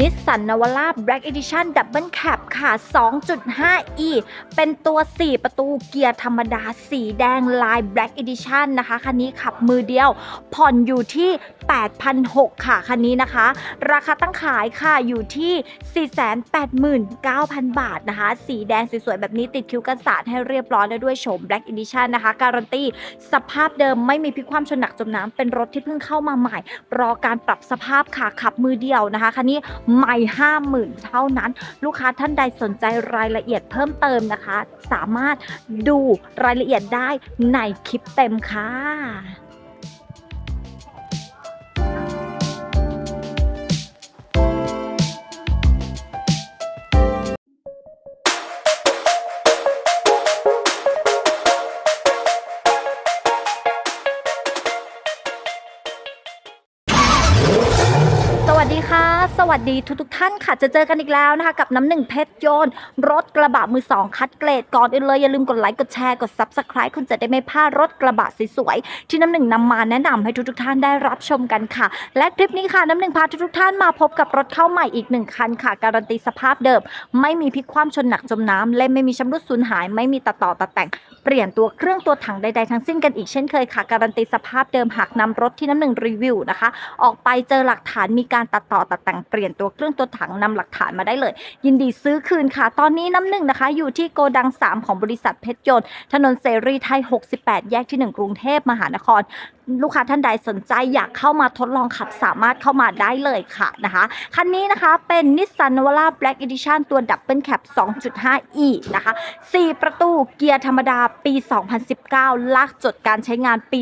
นิสสันนว r a Black Edition Double Cab ค่ะ 2.5e เป็นตัว 4 ประตูเกียร์ธรรมดา สีแดงลาย Black Edition นะคะ คันนี้ขับมือเดียว ผ่อนอยู่ที่8,600ค่ะ คันนี้นะคะ ราคาตั้งขายค่ะอยู่ที่ 489,000 บาทนะคะ สีแดงสวยๆ แบบนี้ติดคิ้วกันสาดให้เรียบร้อยแล้วด้วยโฉม Black Edition นะคะ การันตีสภาพเดิมไม่มีพิความชนหนักจมน้ำเป็นรถที่เพิ่งเข้ามาใหม่ รอการปรับสภาพค่ะขับมือเดียวนะคะคันนี้ไม่ห้าหมื่นเท่านั้น ลูกค้าท่านใดสนใจรายละเอียดเพิ่มเติมนะคะ สามารถดูรายละเอียดได้ในคลิปเต็มค่ะ ดีค่ะ สวัสดีทุกทกท่านค่ะ จะเจอกันอีกแล้วนะคะ กับน้ำหนึ่งเพชรโยน รถกระบะมือสองคัดเกรด ก่อนอื่นเลย อย่าลืมกดไลค์ กดแชร์ กด Subscribe คุณจะได้ไม่พลาดรถกระบะสวยๆ ที่น้ำหนึ่งนำมาแนะนำให้ทุกทกท่านได้รับชมกันค่ะ และคลิปนี้ค่ะ น้ำหนึ่งพาทุกทกท่านมาพบกับรถเข้าใหม่อีกหนึ่งคันค่ะ การันตีสภาพเดิม ไม่มีพลิกคว่ำชนหนักจมน้ำและไม่มีชำรุดสูญหาย ไม่มีตัดต่อตัดแต่งเปลี่ยนตัวเครื่องตัวถังใดๆทั้งสิ้นกันอีกเช่นเคยค่ะ การันตีสภาพเดิมหากนำรถที่น้ำหนึ่งรีวิวนะคะ ออกไปเจอหลักฐานมีการตัดต่อตัดแต่งเปลี่ยนตัวเครื่องตัวถังนำหลักฐานมาได้เลย ยินดีซื้อคืนค่ะ ตอนนี้น้ำหนึ่งนะคะ อยู่ที่โกดัง 3 ของบริษัทเพชรยนต์ ถนนเสรีไทย 68 แยกที่ 1 กรุงเทพมหานคร ลูกค้าท่านใดสนใจอยากเข้ามาทดลองขับสามารถเข้ามาได้เลยค่ะนะคะ คันนี้นะคะเป็นนิสสันนว r a Black Edition ตัวดับเบิลแคป 2.5e นะคะ 4 ประตูเกียร์ธรรมดาปี 2019 ลากจดการใช้งานปี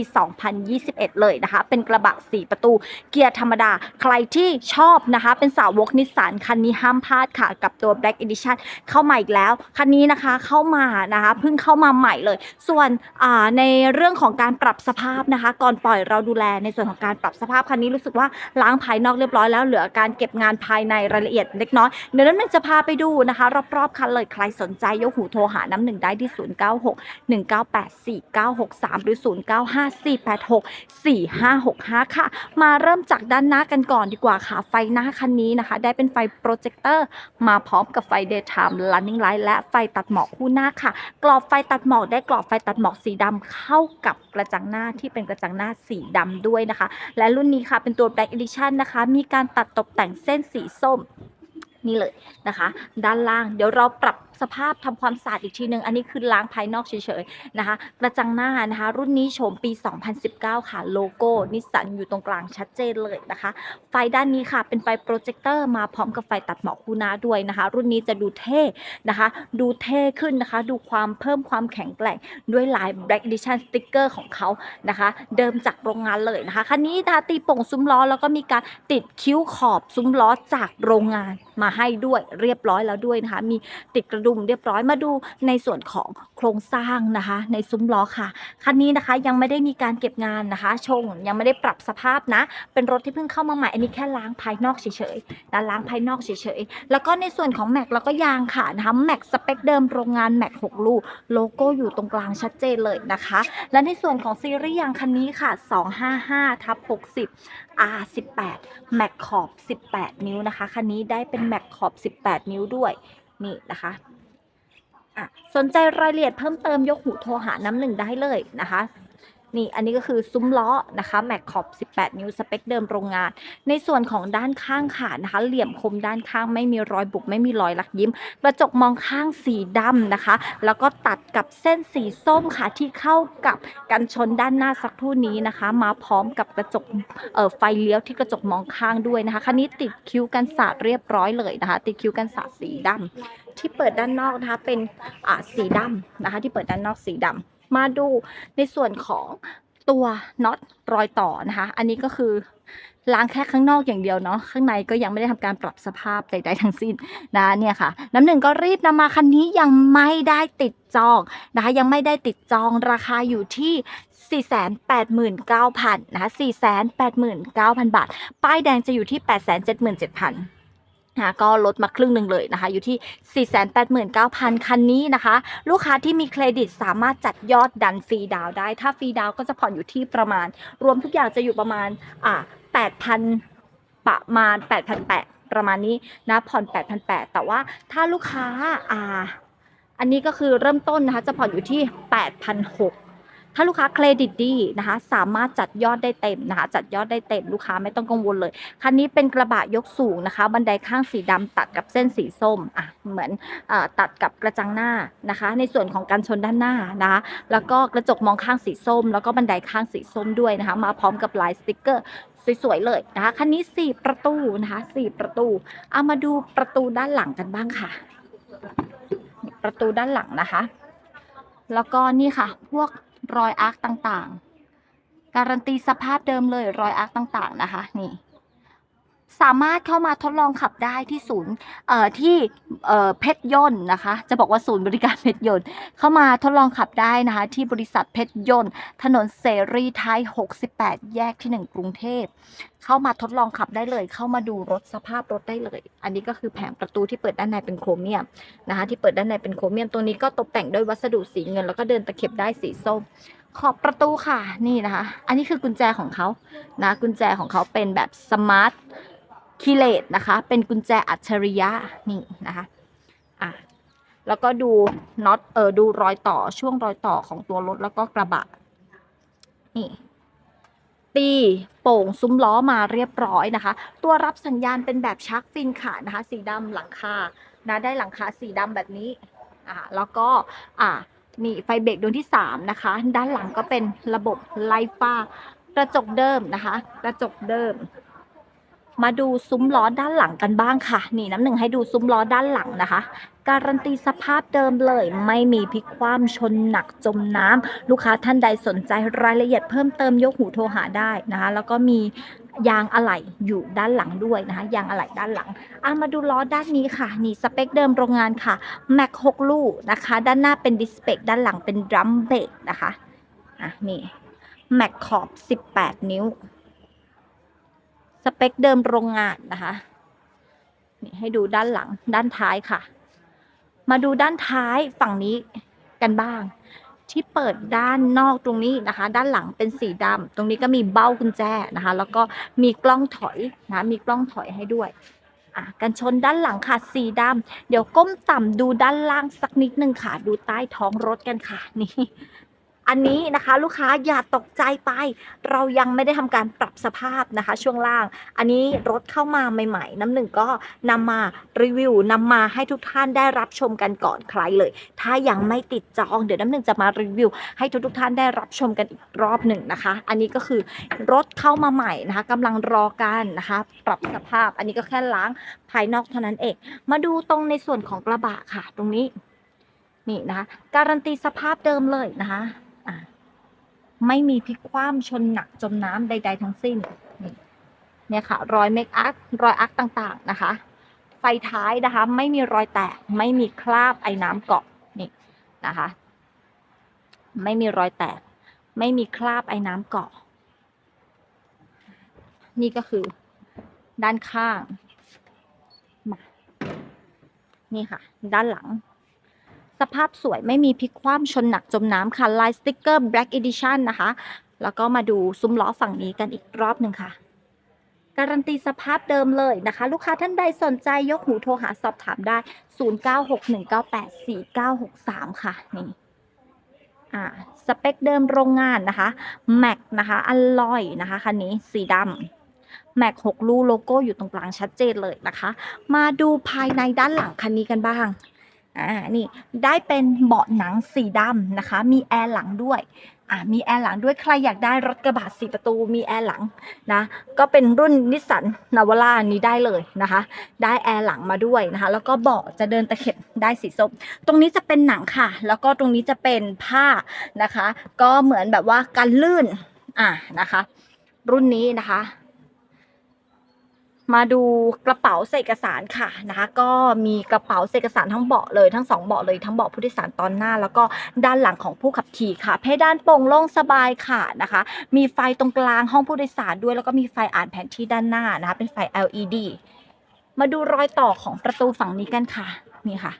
2021 เลยนะคะ เป็นกระบะ 4 ประตูเกียร์ธรรมดา ใครที่ชอบนะคะ เป็นสาวกนิสสันคันนี้ห้ามพลาดค่ะ กับตัว Black Edition เข้ามาอีกแล้ว คันนี้นะคะเข้ามานะคะเพิ่งเข้ามาใหม่เลย ส่วนในเรื่องของการปรับสภาพนะคะ ก่อนปล่อยเราดูแลในส่วนของการปรับสภาพคันนี้รู้สึกว่าล้างภายนอกเรียบร้อยแล้วเหลือการเก็บงานภายในรายละเอียดเล็กน้อยเดี๋ยวน้ำหนึ่งจะพาไปดูนะคะ รอบๆคันเลยใครสนใจยกหูโทรหาน้ำหนึ่งได้ที่ 096 198 4963 หรือ 095 486 4565 ค่ะ มาเริ่มจากด้านหน้ากันก่อนดีกว่าค่ะไฟหน้าคันนี้นะคะ ได้เป็นไฟโปรเจคเตอร์มาพร้อมกับไฟ daytime running light และไฟตัดหมอกคู่หน้าค่ะ กรอบไฟตัดหมอกได้กรอบไฟตัดหมอกสีดำเข้ากับกระจังหน้าที่เป็นกระจังหน้าสีดำด้วยนะคะ และรุ่นนี้ค่ะเป็นตัว Black Edition นะคะ มีการตัดตกแต่งเส้นสีส้มนี่เลยนะคะ ด้านล่างเดี๋ยวเราปรับ สภาพทำความสะอาดอีกทีหนึ่งอันนี้คือล้างภายนอกเฉยๆนะคะ กระจังหน้านะคะ รุ่นนี้โฉมปี 2019 ค่ะโลโก้นิสสันอยู่ตรงกลางชัดเจนเลยนะคะ ไฟด้านนี้ค่ะ เป็นไฟโปรเจคเตอร์มาพร้อมกับไฟตัดหมอกคูน้าด้วยนะคะ รุ่นนี้จะดูเท่นะคะ ดูเท่ขึ้นนะคะ ดูความเพิ่มความแข็งแกร่งด้วยลาย Black Edition สติกเกอร์ของเขานะคะ เดิมจากโรงงานเลยนะคะคันนี้นะคะตีโป่งซุ้มล้อแล้วก็มีการติดคิ้วขอบซุ้มล้อจากโรงงานมาให้ด้วยเรียบร้อยแล้วด้วยนะคะ มีติดกระดุมเรียบร้อยมาดูในส่วนของโครงสร้างนะคะ ในซุ้มล้อค่ะ คันนี้นะคะยังไม่ได้มีการเก็บงานนะคะ ชงยังไม่ได้ปรับสภาพนะ เป็นรถที่เพิ่งเข้ามาใหม่อันนี้แค่ล้างภายนอกเฉยๆนะล้างภายนอกเฉยๆแล้วก็ในส่วนของแม็กแล้วก็ยางค่ะนะคะแม็กสเปคเดิมโรงงานแม็ก6ลูกโลโก้อยู่ตรงกลางชัดเจนเลยนะคะ และในส่วนของซีรีส์ยางคันนี้ค่ะ 255ทับ60 R18 แม็กขอบ 18 นิ้วนะคะคันนี้ได้เป็นแม็กขอบ 18 นิ้วด้วยนี่นะคะ อะสนใจรายละเอียดเพิ่มเติมยกหูโทรหาน้ำหนึ่งได้เลยนะคะนี่อันนี้ก็คือซุ้มล้อนะคะแม็กขอบ 18 นิ้วสเปคเดิมโรงงาน ในส่วนของด้านข้างขานะคะ เหลี่ยมคมด้านข้างไม่มีรอยบุบไม่มีรอยลักยิ้ม กระจกมองข้างสีดำนะคะ แล้วก็ตัดกับเส้นสีส้มค่ะที่เข้ากับกันชนด้านหน้าสักครู่นี้นะคะ มาพร้อมกับกระจกเอ่อไฟเลี้ยวที่กระจกมองข้างด้วยนะคะคันนี้ติดคิ้วกันสาดเรียบร้อยเลยนะคะ ติดคิ้วกันสาดสีดำ ที่เปิดด้านนอกนะคะเป็นอ่าสีดำนะคะ ที่เปิดด้านนอกสีดำมาดูในส่วนของตัวน็อตรอยต่อนะคะ อันนี้ก็คือล้างแค่ข้างนอกอย่างเดียวเนาะข้างในก็ยังไม่ได้ทำการปรับสภาพใดๆทั้งสิ้นนะเนี่ยค่ะ น้ำหนึ่งก็รีบนำมาคันนี้ยังไม่ได้ติดจองนะคะยังไม่ได้ติดจองราคาอยู่ที่ 489,000นะคะ489,000 บาท ป้ายแดงจะอยู่ที่ 877,000 นะก็ลดมาครึ่งหนึ่งเลยนะคะ อยู่ที่ 489,000 คันนี้นะคะ ลูกค้าที่มีเครดิตสามารถจัดยอดดันฟรีดาวได้ ถ้าฟรีดาวก็จะผ่อนอยู่ที่ประมาณ รวมทุกอย่างจะอยู่ประมาณอ่า8,000 ประมาณ 8,800 ประมาณนี้นะผ่อน 8,800 แต่ว่าถ้าลูกค้าอ่าอันนี้ก็คือเริ่มต้นนะคะจะผ่อนอยู่ที่ 8,600 ถ้าลูกค้าเครดิตดีนะคะ สามารถจัดยอดได้เต็มนะคะ จัดยอดได้เต็มลูกค้าไม่ต้องกังวลเลย คันนี้เป็นกระบะยกสูงนะคะ บันไดข้างสีดำตัดกับเส้นสีส้มอะเหมือนอตัดกับกระจังหน้านะคะ ในส่วนของการชนด้านหน้านะคะ แล้วก็กระจกมองข้างสีส้ม แล้วก็บันไดข้างสีส้มด้วยนะคะ มาพร้อมกับลายสติกเกอร์สวยๆเลยนะคะคันนี้ 4 ประตูนะคะ4ประตู เอามาดูประตูด้านหลังกันบ้างค่ะ ประตูด้านหลังนะคะ แล้วก็นี่ค่ะ พวก รอยอาร์คต่างๆ การันตีสภาพเดิมเลยรอยอาร์คต่างๆนะคะนี่สามารถเข้ามาทดลองขับได้ที่ศูนย์เอ่อที่เอ่อเพชรยนต์นะคะ จะบอกว่าศูนย์บริการเพชรยนต์ เข้ามาทดลองขับได้นะคะ ที่บริษัทเพชรยนต์ ถนนเสรีไทย 68 แยกที่ 1 กรุงเทพเข้ามาทดลองขับได้เลย เข้ามาดูรถสภาพรถได้เลย อันนี้ก็คือแผงประตูที่เปิดด้านในเป็นโครเมียมนะคะที่เปิดด้านในเป็นโครเมียมตัวนี้ก็ตกแต่งด้วยวัสดุสีเงิน แล้วก็เดินตะเข็บได้สีส้ม ขอบประตูค่ะนี่นะคะ อันนี้คือกุญแจของเขานะกุญแจของเขาเป็นแบบสมาร์ทคีเลตนะคะ เป็นกุญแจอัจฉริยะนี่นะคะอะแล้วก็ดูน็อตเออดูรอยต่อช่วงรอยต่อของตัวรถแล้วก็กระบะนี่ ตีโป่งซุ้มล้อมาเรียบร้อยนะคะ ตัวรับสัญญาณเป็นแบบชักฟินค่ะนะคะ สีดำหลังคานะได้หลังคาสีดำแบบนี้อ่าแล้วก็อ่านี่ไฟเบรกดวงที่ 3 นะคะ ด้านหลังก็เป็นระบบไลฟ้ากระจกเดิมนะคะ กระจกเดิม มาดูซุ้มล้อด้านหลังกันบ้างค่ะ นี่น้ำหนึ่งให้ดูซุ้มล้อด้านหลังนะคะ การันตีสภาพเดิมเลย ไม่มีพลิกคว่ำชนหนักจมน้ำลูกค้าท่านใดสนใจรายละเอียดเพิ่มเติมยกหูโทรหาได้นะคะ แล้วก็มียางอะไหล่อยู่ด้านหลังด้วยนะคะ ยางอะไหล่ด้านหลังอะมาดูล้อด้านนี้ค่ะ นี่สเปคเดิมโรงงานค่ะแม็ก6ลูกนะคะ ด้านหน้าเป็นดิสเปกด้านหลังเป็นดรัมเบรกนะคะอะนี่แม็กขอบ 18 นิ้ว สเปคเดิมโรงงานนะคะนี่ให้ดูด้านหลังด้านท้ายค่ะ มาดูด้านท้ายฝั่งนี้กันบ้าง ที่เปิดด้านนอกตรงนี้นะคะ ด้านหลังเป็นสีดำตรงนี้ก็มีเบ้ากุญแจนะคะ แล้วก็มีกล้องถอยนะมีกล้องถอยให้ด้วยอะกันชนด้านหลังค่ะสีดำเดี๋ยวก้มต่ำดูด้านล่างสักนิดนึงค่ะ ดูใต้ท้องรถกันค่ะ นี่ อันนี้นะคะลูกค้าอย่าตกใจไป เรายังไม่ได้ทำการปรับสภาพนะคะ ช่วงล่าง อันนี้รถเข้ามาใหม่ๆ น้ำหนึ่งก็นำมารีวิวนำมาให้ทุกท่านได้รับชมกันก่อนใครเลย ถ้ายังไม่ติดจองเดี๋ยวน้ำหนึ่งจะมารีวิว ให้ทุกๆท่านได้รับชมกันอีกรอบหนึ่งนะคะ อันนี้ก็คือรถเข้ามาใหม่นะคะกำลังรอกันนะคะ ปรับสภาพ อันนี้ก็แค่ล้างภายนอกเท่านั้นเอง มาดูตรงในส่วนของกระบะค่ะ ตรงนี้ นี่นะคะ การันตีสภาพเดิมเลยนะคะ ไม่มีพลิกคว่ำชนหนักจมน้ำใด ๆ ทั้งสิ้นนี่เนี่ยค่ะ รอยเมคอัพรอยอัพต่างๆนะคะ ไฟท้ายนะคะ ไม่มีรอยแตก ไม่มีคราบไอ้น้ำเกาะนี่นะคะ ไม่มีรอยแตก ไม่มีคราบไอ้น้ำเกาะ นี่ก็คือด้านข้างมานี่ค่ะ ด้านหลัง สภาพสวยไม่มีพลิกคว่ำชนหนักจมน้ำค่ะ ลายสติกเกอร์ Black Edition นะคะ แล้วก็มาดูซุ้มล้อฝั่งนี้กันอีกรอบหนึ่งค่ะ การันตีสภาพเดิมเลยนะคะ ลูกค้าท่านใดสนใจยกหูโทรหาสอบถามได้ 0961984963 ค่ะ นี่อ่าสเปคเดิมโรงงานนะคะแม็กนะคะอลลอยนะคะคันนี้สีดำแม็ก6ลูโลโก้อยู่ตรงกลางชัดเจนเลยนะคะ มาดูภายในด้านหลังคันนี้กันบ้าง อ่านี่ได้เป็นเบาะหนังสีดำนะคะ มีแอร์หลังด้วยอ่ามีแอร์หลังด้วยใครอยากได้รถกระบะสี่ประตูมีแอร์หลังนะก็เป็นรุ่นนิสสันนาวาร่านี้ได้เลยนะคะ ได้แอร์หลังมาด้วยนะคะ แล้วก็เบาะจะเดินตะเข็บได้สีส้มตรงนี้จะเป็นหนังค่ะ แล้วก็ตรงนี้จะเป็นผ้านะคะ ก็เหมือนแบบว่ากันลื่นอ่านะคะ รุ่นนี้นะคะ มาดูกระเป๋าใส่เอกสารค่ะนะคะก็มีกระเป๋าใส่เอกสารทั้งเบาะเลยทั้งสองเบาะเลยทั้งเบาะผู้โดยสารตอนหน้า แล้วก็ด้านหลังของผู้ขับขี่ค่ะ เพดานโปร่งโล่งสบายค่ะนะคะ มีไฟตรงกลางห้องผู้โดยสารด้วย แล้วก็มีไฟอ่านแผนที่ด้านหน้านะคะเป็นไฟ LED มาดูรอยต่อของประตูฝั่งนี้กันค่ะนี่ค่ะ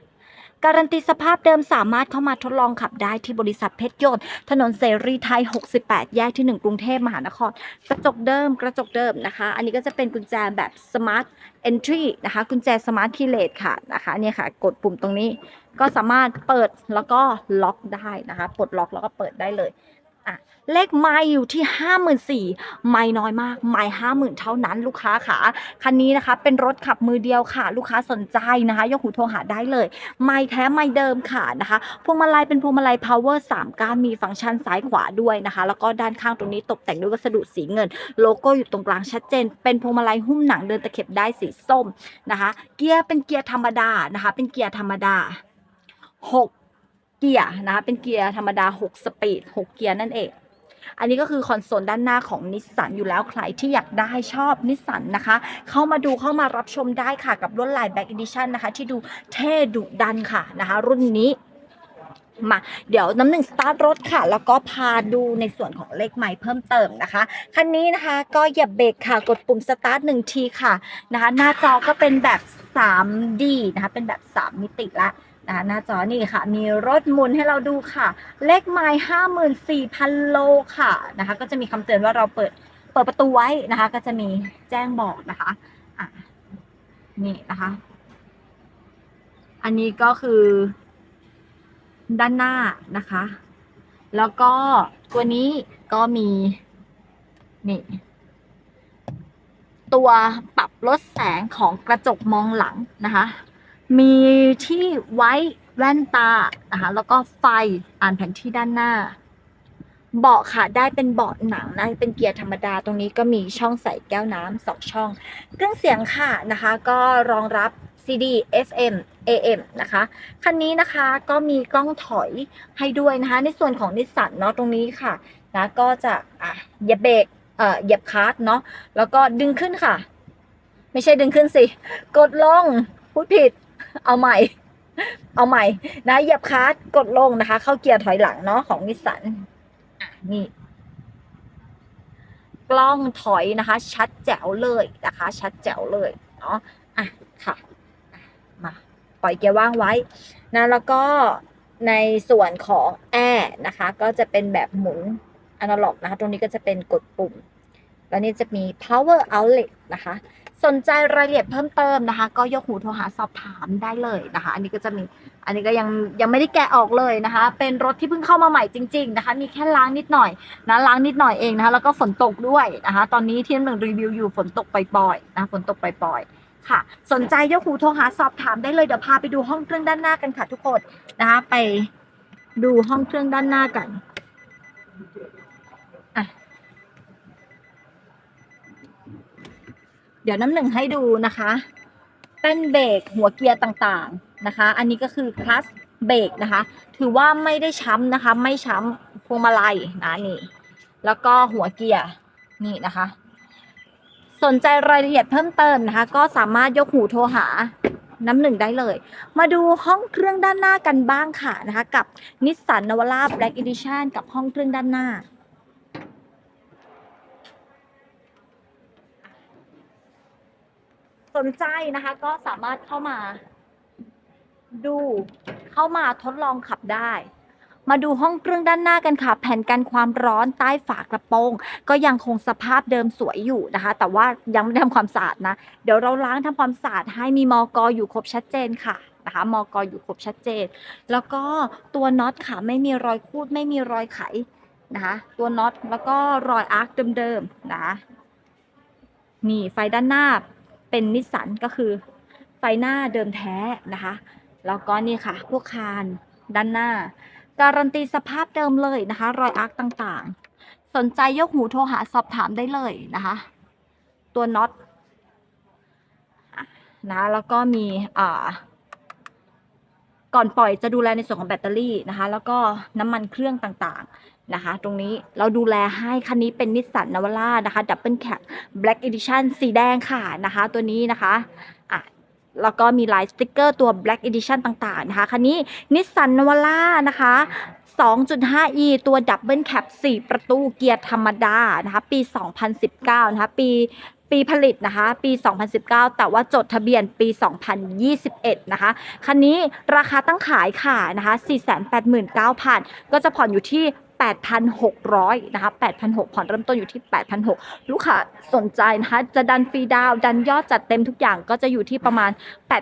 การันตีสภาพเดิมสามารถเข้ามาทดลองขับได้ที่บริษัทเพชรยนต์ถนนเสรีไทย 68 แยกที่ 1 กรุงเทพมหานคร กระจกเดิมกระจกเดิมนะคะ อันนี้ก็จะเป็นกุญแจแบบ Smart Entry นะคะกุญแจ Smart key เลสค่ะนะคะเนี่ยค่ะ กดปุ่มตรงนี้ก็สามารถเปิดแล้วก็ล็อกได้นะคะปลดล็อกแล้วก็เปิดได้เลย อะเลขไมล์อยู่ที่ 54,000ไมล์น้อยมาก ไมล์50,000 เท่านั้นลูกค้าค่ะ คันนี้นะคะ เป็นรถขับมือเดียวค่ะ ลูกค้าสนใจนะคะ ยกหูโทรหาได้เลย ไม้แท้ไม้เดิมค่ะนะคะ พวงมาลัยเป็นพวงมาลัย power 3ก้านมีฟังก์ชันซ้ายขวาด้วยนะคะ แล้วก็ด้านข้างตรงนี้ตกแต่งด้วยวัสดุสีเงิน โลโก้อยู่ตรงกลางชัดเจน เป็นพวงมาลัยหุ้มหนังเดินตะเข็บได้สีส้มนะคะ เกียร์เป็นเกียร์ธรรมดานะคะ เป็นเกียร์ธรรมดา6 เกียร์นะคะเป็นเกียร์ธรรมดา 6 สปีด 6 เกียร์นั่นเอง อันนี้ก็คือคอนโซลด้านหน้าของนิสสันอยู่แล้วใครที่อยากได้ชอบนิสสันนะคะ เข้ามาดูเข้ามารับชมได้ค่ะกับลวดลาย Black Edition นะคะ ที่ดูเท่ดุดันค่ะนะคะ รุ่นนี้มาเดี๋ยวน้ำหนึ่งสตาร์ทรถค่ะ แล้วก็พาดูในส่วนของเลขใหม่เพิ่มเติมนะคะ คันนี้นะคะก็เหยียบเบรกค่ะกดปุ่มสตาร์ทหนึ่งทีค่ะนะคะ หน้าจอก็เป็นแบบ 3D นะคะ เป็นแบบ 3 มิติละ นะหน้าจอนี่ค่ะ มีรถหมุนให้เราดูค่ะ เลขไมล์ห้าหมื่นสี่พันโลค่ะนะคะ ก็จะมีคำเตือนว่าเราเปิดเปิดประตูไว้นะคะ ก็จะมีแจ้งบอกนะคะอะนี่นะคะ อันนี้ก็คือ ด้านหน้านะคะ แล้วก็ตัวนี้ก็มี นี่ตัวปรับลดแสงของกระจกมองหลังนะคะ มีที่ไว้แว่นตานะคะแล้วก็ไฟอ่านแผนที่ด้านหน้า เบาะค่ะได้เป็นเบาะหนังนะเป็นเกียร์ธรรมดาตรงนี้ก็มีช่องใส่แก้วน้ำสองช่อง เครื่องเสียงค่ะนะคะ ก็รองรับ CD FM AM นะคะ คันนี้นะคะก็มีกล้องถอยให้ด้วยนะคะ ในส่วนของนิสสันเนาะตรงนี้ค่ะนะก็จะอะเหยียบเบรกเอ่อเหยียบคลัสเนาะแล้วก็ดึงขึ้นค่ะ ไม่ใช่ดึงขึ้นสิ กดลงพูดผิด เอาใหม่ เอาใหม่ นะเหยียบคลัสกดลงนะคะ เข้าเกียร์ถอยหลังเนาะของนิสสันนี่ กล้องถอยนะคะ ชัดแจ๋วเลยนะคะ ชัดแจ๋วเลยเนาะอะค่ะมาปล่อยเกียร์ว่างไว้นะแล้วก็ในส่วนของแอร์นะคะ ก็จะเป็นแบบหมุนอนาล็อกนะคะ ตรงนี้ก็จะเป็นกดปุ่ม แล้วนี่จะมี power outlet นะคะ สนใจรายละเอียดเพิ่มเติมนะคะ ก็ยกหูโทรหาสอบถามได้เลยนะคะ อันนี้ก็จะมีอันนี้ก็ยังยังไม่ได้แกะออกเลยนะคะ เป็นรถที่เพิ่งเข้ามาใหม่จริง ๆ นะคะ มีแค่ล้างนิดหน่อยนะล้างนิดหน่อยเองนะคะ แล้วก็ฝนตกด้วยนะคะ ตอนนี้ที่น้ำหนึ่งรีวิวอยู่ฝนตกปล่อยๆนะฝนตกปล่อยๆค่ะ สนใจยกหูโทรหาสอบถามได้เลยเดี๋ยวพาไปดูห้องเครื่องด้านหน้ากันค่ะทุกคนนะคะ ไปดูห้องเครื่องด้านหน้ากันอะเดี๋ยวน้ำหนึ่งให้ดูนะคะแป้นเบรกหัวเกียร์ต่างๆนะคะ อันนี้ก็คือคลัสเบรกนะคะ ถือว่าไม่ได้ช้ำนะคะ ไม่ช้ำพวงมาลัยนะนี่ แล้วก็หัวเกียร์นี่นะคะ สนใจรายละเอียดเพิ่มเติมนะคะ ก็สามารถยกหูโทรหาน้ำหนึ่งได้เลย มาดูห้องเครื่องด้านหน้ากันบ้างค่ะนะคะ กับนิสสันนว a ร่า Black Edition กับห้องเครื่องด้านหน้า สนใจนะคะก็สามารถเข้ามา ดูเข้ามาทดลองขับได้ มาดูห้องเครื่องด้านหน้ากันค่ะ แผ่นกันความร้อนใต้ฝากระโปรง ก็ยังคงสภาพเดิมสวยอยู่นะคะ แต่ว่ายังไม่ได้ทำความสะอาดนะ เดี๋ยวเราล้างทำความสะอาดให้มีมอกอยู่ครบชัดเจนค่ะนะคะมอกอยู่ครบชัดเจน แล้วก็ตัวน็อตค่ะไม่มีรอยคูดไม่มีรอยไขนะคะตัวน็อตแล้วก็รอยอาร์คเดิมๆนะนี่ไฟด้านหน้า เป็นนิสสันก็คือไฟหน้าเดิมแท้นะคะ แล้วก็นี่ค่ะ พวกคานด้านหน้า การันตีสภาพเดิมเลยนะคะ รอยอาร์คต่างๆ สนใจยกหูโทรหาสอบถามได้เลยนะคะ ตัวน็อตนะแล้วก็มีอ่าก่อนปล่อยจะดูแลในส่วนของแบตเตอรี่นะคะ แล้วก็น้ำมันเครื่องต่างๆ นะคะ ตรงนี้เราดูแลให้คันนี้เป็นนิสสันนว a ร่านะคะดับเบิลแคป Black Edition สีแดงค่ะนะคะ ตัวนี้นะคะอะแล้วก็มีลายสติกเกอร์ตัว Black Edition ต่างๆ นะคะ คันนี้นิสสันนว a ร่านะคะ 2.5e ตัวดับเบิลแคป4ประตูเกียร์ธรรมดา นะคะ ปี 2019 นะคะ ปีปีผลิตนะคะ ปี 2019 แต่ว่าจดทะเบียนปี 2021 นะคะ คันนี้ราคาตั้งขายค่ะนะคะ 489,000 ก็จะผ่อนอยู่ที่ 8,600นะคะ8,600ผ่อนเริ่มต้นอยู่ที่ 8,600 ลูกค้าสนใจนะคะ จะดันฟรีดาว ดันยอดจัดเต็มทุกอย่างก็จะอยู่ที่ประมาณ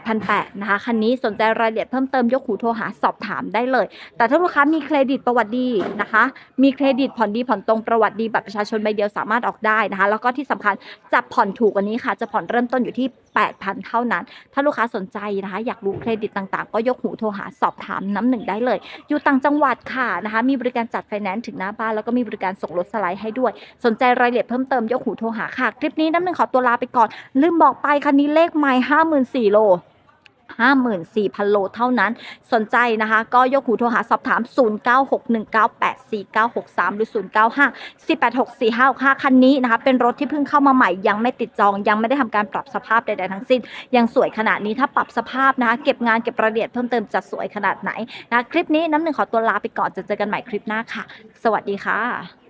8,800นะคะ คันนี้สนใจรายละเอียดเพิ่มเติมยกหูโทรหาสอบถามได้เลย แต่ถ้าลูกค้ามีเครดิตประวัติดีนะคะ มีเครดิตผ่อนดีผ่อนตรงประวัติดีบัตรประชาชนใบเดียวสามารถออกได้นะคะ แล้วก็ที่สำคัญจะผ่อนถูกกว่านี้ค่ะ จะผ่อนเริ่มต้นอยู่ที่ 8,000 เท่านั้น ถ้าลูกค้าสนใจนะคะ อยากรู้เครดิตต่างๆ ก็ยกหูโทรหาสอบถามน้ำหนึ่งได้เลย อยู่ต่างจังหวัดค่ะนะคะ มีบริการจัดไฟแนนซ์ถึงหน้าบ้าน แล้วก็มีบริการส่งรถสไลด์ให้ด้วย สนใจรายละเอียดเพิ่มเติมยกหูโทรหาค่ะ คลิปนี้น้ำหนึ่งขอตัวลาไปก่อน ลืมบอกไปคันนี้เลขไม้ห้าหมื่นสี่โล 54,000 โลเท่านั้น สนใจนะคะ ก็ยกหูโทรหาสอบถาม 0961984963 หรือ 0954864565 คันนี้นะคะ เป็นรถที่เพิ่งเข้ามาใหม่ยังไม่ติดจอง ยังไม่ได้ทำการปรับสภาพใดๆทั้งสิ้น ยังสวยขนาดนี้ถ้าปรับสภาพนะคะ เก็บงานเก็บรายละเอียดเพิ่มเติมจะสวยขนาดไหนนะคลิปนี้น้ำหนึ่งขอตัวลาไปก่อนจะเจอกันใหม่คลิปหน้าค่ะ สวัสดีค่ะ